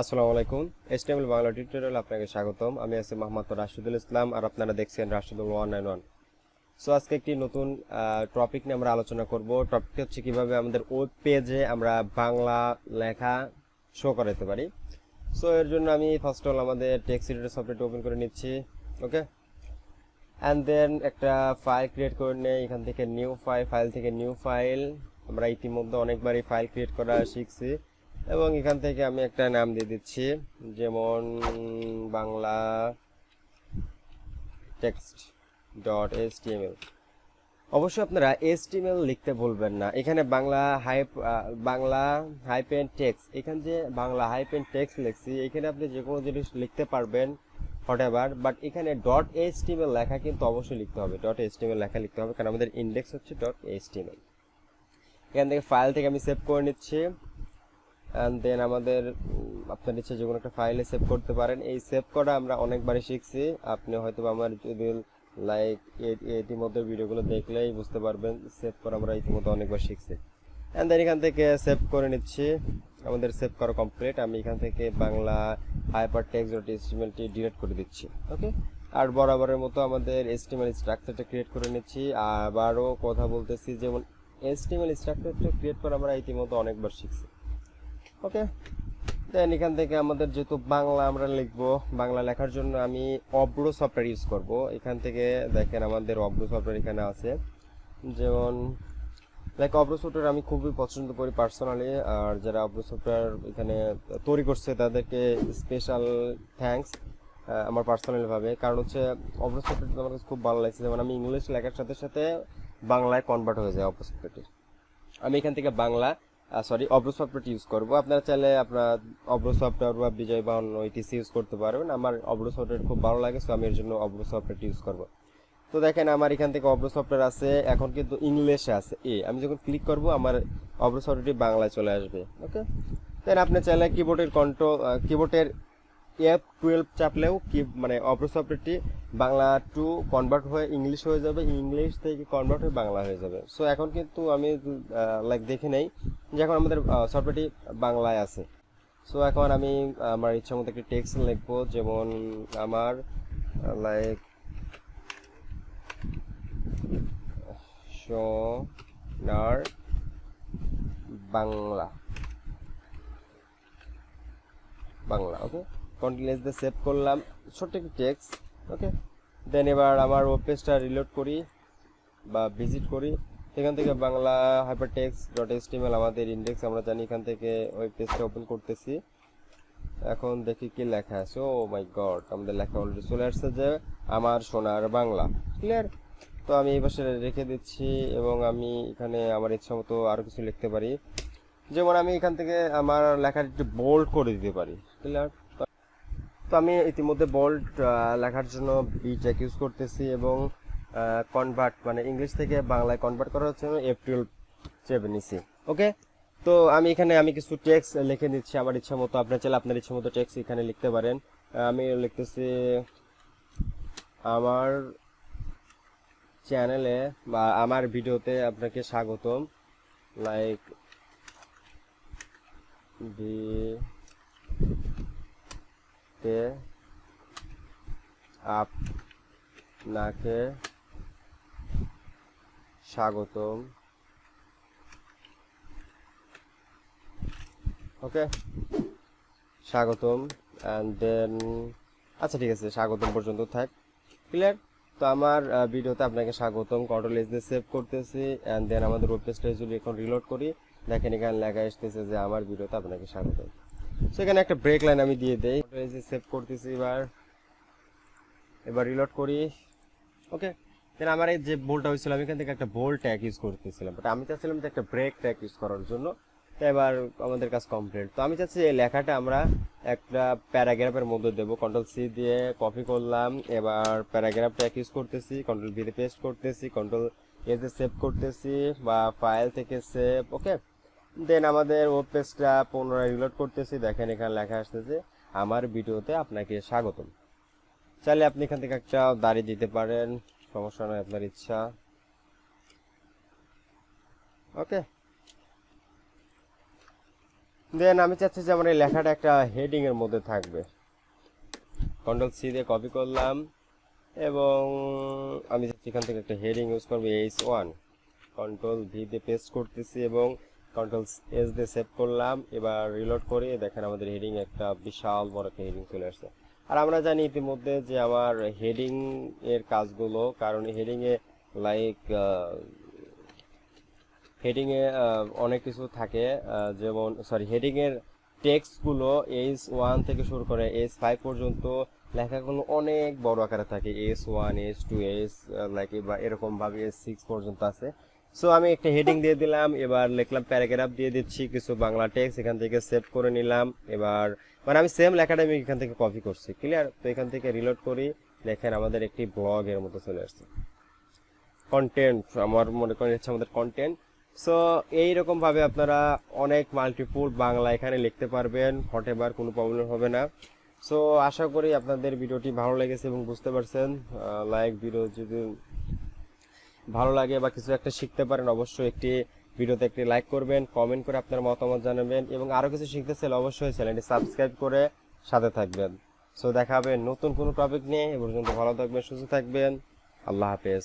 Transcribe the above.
আসসালামু আলাইকুম। HTML Bangla tutorial আপনাকে স্বাগতম। আমি আছি মোহাম্মদ রাশিদুল ইসলাম আর আপনারা দেখছেন Rashidul one nine one. So আজকে একটি নতুন টপিক নিয়ে আমরা আলোচনা করব। টপিকটি হচ্ছে কীভাবে আমাদের ওয়েব পেজে আমরা বাংলা লেখা শো করাতে পারি। সো এর জন্য আমি ফার্স্ট অল আমাদের টেক্সট এডিটর সফটওয়্যারটি ওপেন করে নিচ্ছি ওকে অ্যান্ড দেন একটা ফাইল ক্রিয়েট করে নেই, এখান থেকে নিউ ফাইল ফাইল থেকে নিউ ফাইল আমরা ইতিমধ্যে অনেকবারই ফাইল ক্রিয়েট করা শিখছি। এবং এখান থেকে আমি একটা নাম দিয়ে দিচ্ছি, যেমন বাংলা টেক্সট ডট এস অবশ্যই আপনারা এস লিখতে ভুলবেন না। এখানে Bangla hype Bangla hyphen text এখানে যে বাংলা হাইপেন টেক্স লিখছি, এখানে আপনি যে কোনো জিনিস লিখতে পারবেন হোয়াট এভার বাট এখানে ডট এস লেখা কিন্তু অবশ্যই লিখতে হবে। ডট এস লেখা লিখতে হবে, কারণ আমাদের ইন্ডেক্স হচ্ছে ডট এস এখান থেকে ফাইল থেকে আমি সেভ করে নিচ্ছি। অ্যান্ড দেন আমাদের আপনার ইচ্ছে যে কোনো একটা ফাইলে সেভ করতে পারেন। এই সেভ করা আমরা অনেকবারই শিখছি। আপনি হয়তো আমার যদি লাইক ইতিমধ্যে ভিডিওগুলো দেখলেই বুঝতে পারবেন সেভ করা আমরা ইতিমধ্যে অনেকবার শিখছি। অ্যান্ড দেন এখান থেকে সেভ করে নিচ্ছি। আমাদের সেভ করা কমপ্লিট আমি এখান থেকে বাংলা হাইপার টেক্সট ডট এস্টিমেলটি ডিলিট করে দিচ্ছি। ওকে আর বরাবরের মতো আমাদের এস্টিমেল স্ট্রাকচারটা ক্রিয়েট করে নিচ্ছি। আবারও কথা বলতেছি, যেমন এস্টিমেল স্ট্রাকচারটা ক্রিয়েট করা আমরা ইতিমধ্যে অনেকবার শিখছি। ওকে দেন এখান থেকে আমাদের যেহেতু বাংলা আমরা লিখব, বাংলা লেখার জন্য আমি অব্র সফটওয়্যার ইউজ করব। এখান থেকে দেখেন আমাদের অব্র সফটওয়্যার এখানে আছে। যেমন লাইক অব্র সফটওয়্যার আমি খুবই পছন্দ করি পার্সোনালি আর যারা অব্র সফটওয়্যার এখানে তৈরি করছে তাদেরকে স্পেশাল থ্যাঙ্কস আমার পার্সোনালিভাবে কারণ হচ্ছে অব্র সফটওয়্যারটা আমার কাছে খুব ভালো লাগছে। যেমন আমি ইংলিশ লেখার সাথে সাথে বাংলায় কনভার্ট হয়ে যায় অব্র সফটওয়্যারটি আমি এখান থেকে বাংলা সরি অব্রো সফটওয়্যারটি ইউজ করব। আপনারা চাইলে আপনার অব্রো সফটওয়্যার বা বিজয় বা অন্য ইটিসি ইউজ করতে পারবেন। আমার অব্রো সফটওয়্যার খুব ভালো লাগে সো আমি এর জন্য অব্রো সফটওয়্যারটি ইউজ করব। তো দেখেন, আমার এখান থেকে অব্রো সফটওয়্যার আছে, এখন কিন্তু ইংলিশে আছে এ আমি যখন ক্লিক করব, আমার অব্রো সফটওয়্যারটি বাংলায় চলে আসবে ওকে দেন আপনি চাইলে কিবোর্ডের কন্ট্রোল কিবোর্ডের এফ টুয়েলভ চাপলেও কি মানে অব্র সফটওয়্যারটি বাংলা টু কনভার্ট হয়ে ইংলিশ হয়ে যাবে ইংলিশ থেকে কনভার্ট হয়ে বাংলা হয়ে যাবে। সো এখন কিন্তু আমি লাইক দেখে নেই যে এখন আমাদের সফটওয়্যারটি বাংলায় আছে। সো এখন আমি আমার ইচ্ছা মতো একটি টেক্সট লিখব যেমন আমার লাইক সোনার বাংলা। বাংলা ওকে কন্টিনিউস দিয়ে সেভ করলাম। ছোট্ট একটি টেক্সট ওকে দেন এবার আমার ওয়েব পেজটা রিলোড করি বা ভিজিট করি। এখান থেকে Bangla hyper text dot HTML আমাদের ইন্ডেক্স আমরা জানি এখান থেকে ওয়েব পেজটা ওপেন করতেছি। এখন দেখি কি লেখা আছে। ও মাই গড আমাদের লেখা অলরেডি চলে আসছে যে আমার সোনার বাংলা। ক্লিয়ার তো আমি এই পাশে রেখে দিচ্ছি এবং আমি এখানে আমার ইচ্ছা মতো আরও কিছু লিখতে পারি। যেমন আমি এখান থেকে আমার লেখার একটু বোল্ড করে দিতে পারি। ক্লিয়ার তো আমি ইতিমধ্যে বোল্ড লেখার জন্য বিটেক ইউজ করতেছি এবং কনভার্ট মানে ইংলিশ থেকে বাংলায় কনভার্ট করার জন্য এফ টুয়েলভ চেপে নিছি ওকে তো আমি এখানে আমি কিছু টেক্সট লিখে নিচ্ছি, আমার ইচ্ছা মতো, আপনার চাইলে আপনার ইচ্ছা মতো টেক্সট এখানে লিখতে পারেন। আমি লিখতেছি, আমার চ্যানেলে বা আমার ভিডিওতে আপনাকে স্বাগতম লাইক তে আপনাকে স্বাগতম। ওকে, স্বাগতম। অ্যান্ড দেন আচ্ছা ঠিক আছে, স্বাগতম পর্যন্ত থাক। ক্লিয়ার তো আমার ভিডিওতে আপনাকে স্বাগতম। কন্ট্রোল এস দিয়ে সেভ করতেছি। অ্যান্ড দেন আমাদের ওয়েব পেজটা যদি এখন রিলোড করি, দেখেন এখানে লেখা আসতেছে যে আমার ভিডিওতে আপনাকে স্বাগতম। সেখানে একটা ব্রেক লাইন আমি দিয়ে দেই। এস সেভ করতেছি এবার। এবার রিলোড করি। ওকে দেন আমার এই যে বোল্টটা হয়েছিল, আমি এখান থেকে একটা বোল্ট ট্যাগ ইউজ করতেছিলাম। বাট আমি চাচ্ছিলাম যে একটা ব্রেক ট্যাগ ইউজ করার জন্য। তো এবার আমাদের কাজ কমপ্লিট তো আমি চাচ্ছি এই লেখাটা আমরা একটা প্যারাগ্রাফের মধ্যে দেবো। কন্ট্রোল সি দিয়ে কপি করলাম। এবার প্যারাগ্রাফ ট্যাগ ইউজ করতেছি। কন্ট্রোল ভিতে পেস্ট করতেছি। কন্ট্রোল এসে সেভ করতেছি। বা ফাইল থেকে সেভ ওকে দেন আমাদের ওয়েব পেজটা পুনরায় রিলোড করতেছি। দেখেন এখানে লেখা আসতেছে, আমার ভিডিওতে আপনাকে স্বাগতম। চাইলে আপনি এখান থেকে একটা দাড়ি দিতে পারেন, সমস্যা নয় আপনার ইচ্ছা। ওকে দেন আমি চাচ্ছি যে আমার এই লেখাটা একটা হেডিং এর মধ্যে থাকবে। কন্ট্রোল সি দিয়ে কপি করলাম, এবং আমি চাচ্ছি এখান থেকে একটা হেডিং ইউজ করব এইচ ওয়ান কন্ট্রোল ভি দিয়ে পেস্ট করতেছি, এবং কন্ট্রোল এস দিয়ে সেভ করলাম। এবার রিলোড করে দেখেন আমাদের হেডিং একটা বিশাল বড় একটা হেডিং চলে আসছে। আর আমরা জানি ইতিমধ্যে যে আমার হেডিং এর কাজগুলো, কারণ হেডিং এ লাইক হেডিং এ অনেক কিছু থাকে যেমন সরি হেডিং এর টেক্সটগুলো এইচ ওয়ান থেকে শুরু করে এইচ ফাইভ পর্যন্ত লেখাগুলো অনেক বড় আকারে থাকে। S one S two S like বা এরকম ভাবে এস সিক্স পর্যন্ত আছে। সো আমি একটা হেডিং দিয়ে দিলাম, এবার লিখলাম প্যারাগ্রাফ দিয়ে দিচ্ছি, কিছু বাংলা টেক্সট এখান থেকে সেভ করে নিলাম, এবার মানে আমি সেম লেখাটা আমি এখান থেকে কপি করছি ক্লিয়ার তো এখান থেকে রিলোড করি, দেখেন আমাদের একটি ব্লগের মতো চলে আসছে। কন্টেন্ট আমার মনে করেন হচ্ছে আমাদের কন্টেন্ট সো এইরকম ভাবে আপনারা অনেক মাল্টিপুল বাংলা এখানে লিখতে পারবেন হটেবার কোনো প্রবলেম হবে না। সো আশা করি আপনাদের ভিডিওটি ভালো লেগেছে এবং বুঝতে পারছেন। লাইক ভিডিও যদি ভালো লাগে বা কিছু একটা শিখতে পারেন, অবশ্যই একটি ভিডিওতে একটি লাইক করবেন কমেন্ট করে আপনার মতামত জানাবেন এবং আরও কিছু শিখতে চাইলে অবশ্যই চ্যানেলটি সাবস্ক্রাইব করে সাথে থাকবেন। সো দেখা হবে নতুন কোনো টপিক নিয়ে, এ পর্যন্ত ভালো থাকবেন, সুস্থ থাকবেন। আল্লাহ হাফেজ।